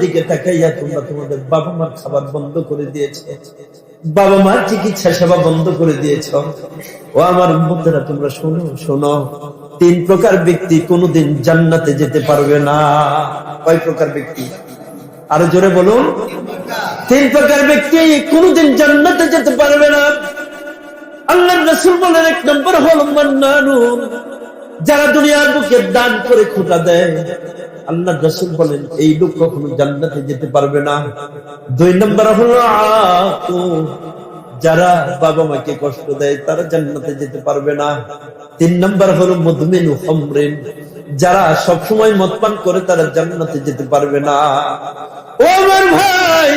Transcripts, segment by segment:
দিকে তাকাইয়া তোমরা তোমাদের বাবা মার খাবার বন্ধ করে দিয়েছে। বাবা মার চিকিৎসা সেবা বন্ধ করে দিয়েছ। ও আমার তোমরা শোনো শোনো। তিন প্রকার ব্যক্তি কোনোদিন জান্নাতে যেতে পারবে না। কয় প্রকার ব্যক্তি? আরও জোরে বলুন। তিন প্রকার ব্যক্তি কোনোদিন জান্নাতে যেতে পারবে না। আল্লাহ রসুল বলেন, এক নম্বর হল মান্নানুন। যারা দুনিয়ার বুকে দান করে খোটা দেয়, আল্লাহ রসুল বলেন, এই লোক কখনো জান্নাতে যেতে পারবে না। দুই নম্বর হলো। যারা বাবা মাকে কষ্ট দেয়, তারা জান্নাতে যেতে পারবে না। তিন নম্বর হলো মধুমেনু হমরেন যারা সবসময় মদ পান করে, তারা জান্নাতে যেতে পারবে না। ও আমার ভাই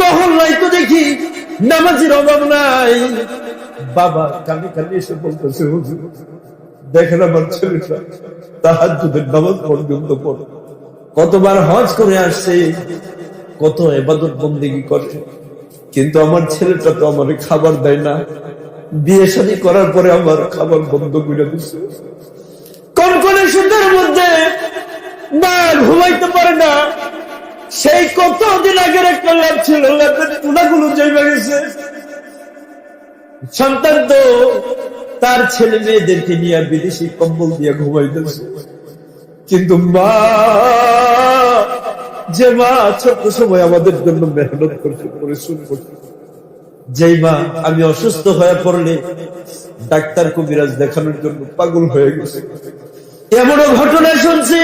মহল্লায় তো দেখি, নামাজের অভাব নাই। বাবা কানে কানে এসে বলতেছে, হুজুর দেখেন আমার ছেলেটা তাহার যদি নামাজ পর্যন্ত পড়ে। কতবার হজ করে আসছে কত এবাদত বন্দিগি করে। কিন্তু আমার ছেলেটা তো আমার খাবার দেয় না। বিয়ে শাদী করার পরে আমার খাবার বন্ধ করে দিচ্ছে কনকনে শীতের মধ্যে না ঘুমাইতে পারে না। সেই কতদিন আগের একটা লাভ ছিল লাভের তুলাগুলো জৈবা গেছে। সন্তান তো তার ছেলে মেয়েদেরকে নিয়ে বিদেশি কম্বল দিয়ে ঘুমাইতেছে কিন্তু মা, যে মা ছোট্ট সময় আমাদের জন্য মেহনত করছে, পরিশ্রম করছে। যেই মা আমি অসুস্থ হয়ে পড়লে ডাক্তার কবিরাজ দেখানোর জন্য পাগল হয়ে গেছে। এমনও ঘটনা শুনছি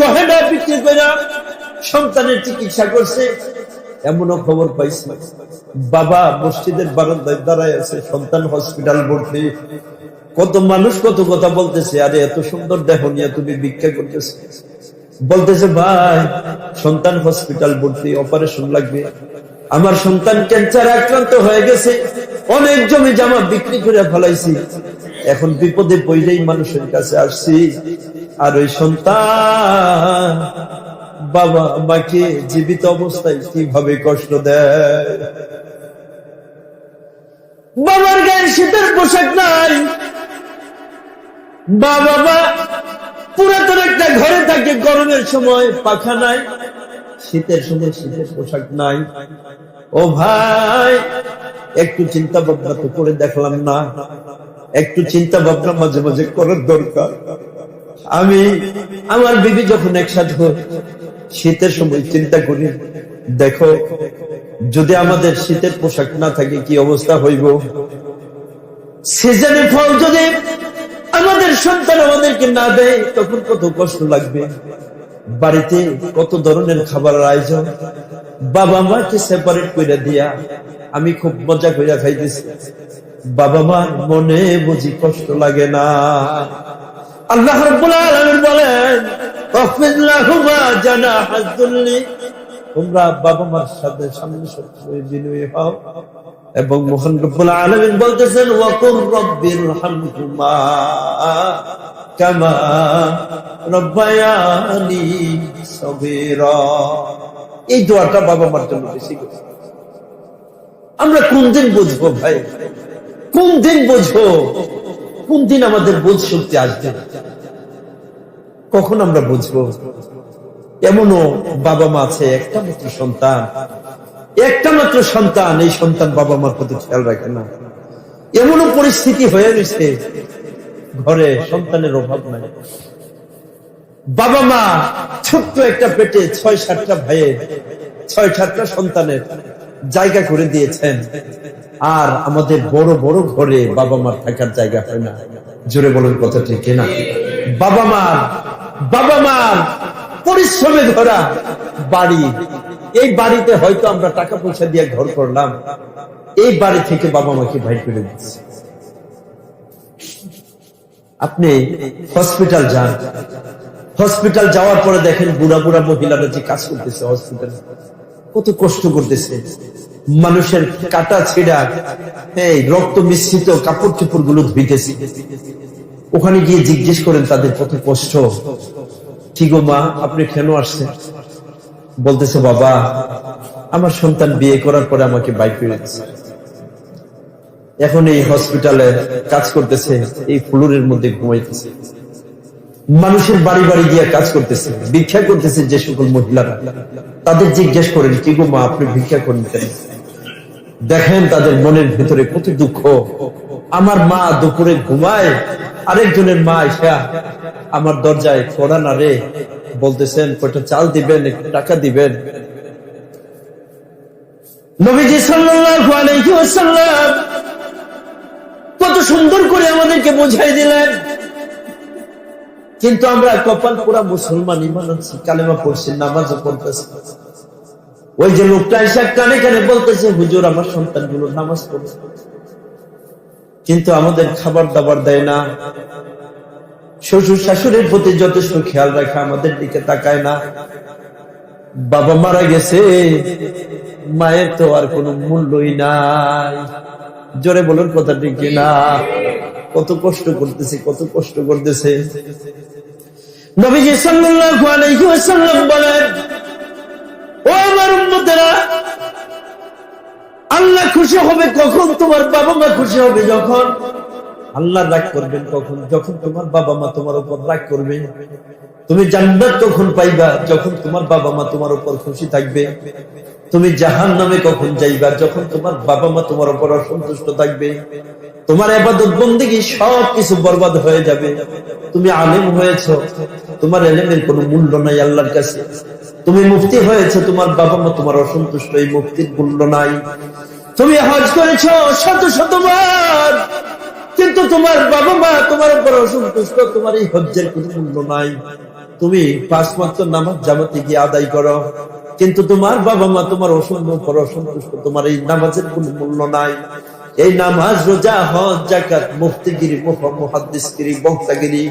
গহেনা বিক্রি করে সন্তানের চিকিৎসা করছে। এমনও খবর পাইছি। বাবা মসজিদের বারান্দায় দাঁড়ায় আছে, সন্তান হসপিটাল ভর্তি। কত মানুষ কত কথা বলতেছে, আরে এত সুন্দর দেহ নিয়ে তুমি ভিক্ষা করতেছে। বলতেছে, ভাই, সন্তান হসপিটাল ভর্তি অপারেশন লাগবে। আমার সন্তান ক্যান্সার আক্রান্ত হয়ে গেছে, অনেক জমি জামা বিক্রি করে ফেলাইছি। এখন বিপদে পড়লেই মানুষের কাছে আসছি। আর ওই সন্তান বাবা মাকে জীবিত অবস্থায় কীভাবে কষ্ট দেয়? বাবার গায়ে শীতের পোশাক নাই। বাবা পুরাতন একটা ঘরে থাকে গরমের সময় পাখা নাই শীতের সময় শীতের পোশাক নাই। ও ভাই একটু চিন্তা ভাবনা তো করে দেখলাম না। একটু চিন্তা ভাবনা মাঝে মাঝে করার দরকার। আমি আমার বিবি যখন একসাথে হই, শীতের সময় চিন্তা করি দেখো যদি আমাদের শীতের পোশাক না থাকে, কি অবস্থা হইব? সিজনে ফল যদি আমাদের সন্তান আমাদেরকে না দেয়, তখন কত কষ্ট লাগবে। বাড়িতে কত ধরনের খাবারের আয়োজন। বাবা মাকে সেপারেট করে দিয়া আমি খুব মজা করে খাইতেছি। বাবা মার মনে বুঝি কষ্ট লাগে না। আল্লাহ বলেন তোমরা বাবা মার সাথে সামনে সবসময় বিনয়ী হও এবং মোহন রব্বুল আলামিন বলতেছেন, ওয়াকুর রব্বির হামহুমা কামা রব্বায়ানি সগীরা। এই দোয়াটা বাবা মার জন্য বেশি আমরা কোন দিন বুঝব ভাই? কোন দিন বুঝব? কোন দিন আমাদের বোধ শক্তি আসবে? কখন আমরা বুঝব? এমনও বাবা মা আছে, একটা মাত্র সন্তান। একটা মাত্র সন্তান, এই সন্তান বাবা মার প্রতি খেয়াল রাখে না। এমনও পরিস্থিতি হয়ে গেছে, ঘরে সন্তানের অভাব নাই। বাবা মা ছোট্ট একটা পেটে ছয় সাতটা ভাইয়ের, ছয় সাতটা সন্তানের জায়গা করে দিয়েছেন। আর আমাদের বড় বড় ঘরে বাবা মার থাকার জায়গা হয় না। জোরে বলুন কথা ঠিক না বাবা মার বাবা মার পরিশ্রমে ধরা বাড়ি। এই বাড়িতে হয়তো আমরা টাকা পয়সা দিয়ে ঘর করলাম। এই বাড়ি থেকে বাবা মাকে ভাই করে দিচ্ছি আপনি হসপিটাল যান। হসপিটাল যাওয়ার পরে দেখেন বুড়া বুড়া মহিলারা যে কাজ করতেছে হসপিটালে। কত কষ্ট করতেছে। মানুষের কাটা ছেঁড়া, এই রক্ত মিশ্রিত কাপড় চোপড়গুলো ধুইতেছে। ওখানে গিয়ে জিজ্ঞেস করেন তাদের কত কষ্ট। কি গো মা, আপনি কেন আসছেন? বলতেছে, বাবা, আমার সন্তান বিয়ে করার পরে আমাকে বাইক দিচ্ছে এখন এই হসপিটালে কাজ করতেছে, এই ফ্লোরের মধ্যে ঘুমাইতেছে। মানুষের বাড়ি বাড়ি গিয়ে কাজ করতেছে, ভিক্ষা করতেছে যে সকল মহিলারা। তাদের জিজ্ঞেস করেন, কি গো মা, আপনি ভিক্ষা করেন দেখেন তাদের মনের ভেতরে কত দুঃখ। আমার মা দুপুরে ঘুমায়, আরেকজনের মা এসা আমার দরজায় ফোড়া না রে, বলতেছেন, কয়টা চাল দিবেন, একটু টাকা দিবেন? কত সুন্দর করে আমাদেরকে বোঝাই দিলেন। কিন্তু আমরা কপাল পুরা মুসলমান ইমান আছি কালেমা পড়ছি, নামাজও পড়তেছি। ওই যে লোকটা এসে কানে কানে বলতেছে, হুজুর, আমার সন্তানগুলো নামাজ পড়ছে। কিন্তু আমাদের খাবার দাবার দেয় না। শ্বশুর শাশুড়ির প্রতি যথেষ্ট খেয়াল রাখে, আমাদের দিকে তাকায় না। বাবা মারা গেছে, মায়ের তো আর কোনো মূল্যই নাই। জোরে বলুন কথা ঠিক না? কত কষ্ট করতেছে, কত কষ্ট করতেছে। নবীজি সাল্লাল্লাহু আলাইহি ওয়াসাল্লাম বলেন, ও আমার উম্মতেরা খুশি হবে কখন তোমার বাবা মা খুশি হবে যখন? আল্লাহ রাগ করবেন কখন? যখন তোমার বাবা মা তোমার উপর রাগ করবে। তুমি জান্নাত কখন পাইবা? যখন তোমার বাবা মা তোমার উপর খুশি থাকবে। তুমি জাহান নামে কখন যাইবা? যখন তোমার বাবা মা তোমার উপর অসন্তুষ্ট থাকবে। তোমার আবাদত বন্দিগি সব কিছু বরবাদ হয়ে যাবে। তুমি আলেম হয়েছ। তোমার এলেমের কোনো মূল্য নাই আল্লাহর কাছে। তুমি মুক্তি হয়েছে। তোমার বাবা মা তোমার অসন্তুষ্ট। এই মুক্তির মূল্য নাই। তুমি হজ করেছ শত শতবার কিন্তু তোমার বাবা মা তোমার উপর অসন্তুষ্ট, তোমার এই হজ্জের কোনো মূল্য নাই। তুমি পাঁচ মাত্র নামাজ জামাতে গিয়ে আদায় করো। কিন্তু তোমার বাবা মা তোমার উপর অসন্তুষ্ট, তোমার এই নামাজের কোনো মূল্য নাই। এই নামাজ, রোজা, হজ জাকাত মুফতিগিরি মুহাদ্দিসগিরি, বক্তাগিরি,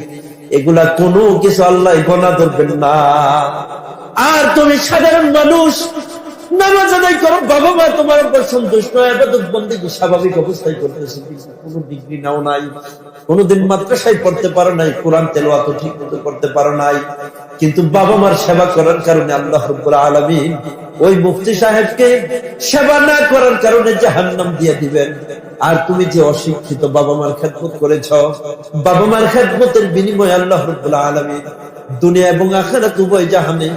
এগুলা কোনো কিছু আল্লাহ গণা ধরবেন না। আর তুমি সাধারণ মানুষ নামাজ আদায় তোমার সন্তুষ্ট স্বাভাবিক অবস্থায় কোনো ডিগ্রি নাও নাই। কোনোদিন পড়তে পারো নাই, কোরআন তেলোয়া তো ঠিক মতো করতে পারো নাই। কিন্তু বাবা মার সেবা করার কারণে আল্লাহ আলমিন ওই মুফতি সাহেবকে সেবা না করার কারণে জাহান্নাম দিয়ে দিবেন। আর তুমি যে অশিক্ষিত বাবা মার খেদমত করেছ বাবা মার খেদমতের বিনিময়ে আল্লাহ রব্বুল আলমিন দুনিয়া এবং আখেরাত উভয় জাহানে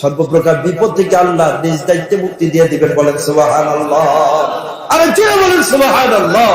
সর্বপ্রকার বিপদ থেকে আল্লাহ নিজ দায়িত্বে মুক্তি দিয়ে দিবেন বলেন সুবাহান আল্লাহ আর বলেন সুবাহান আল্লাহ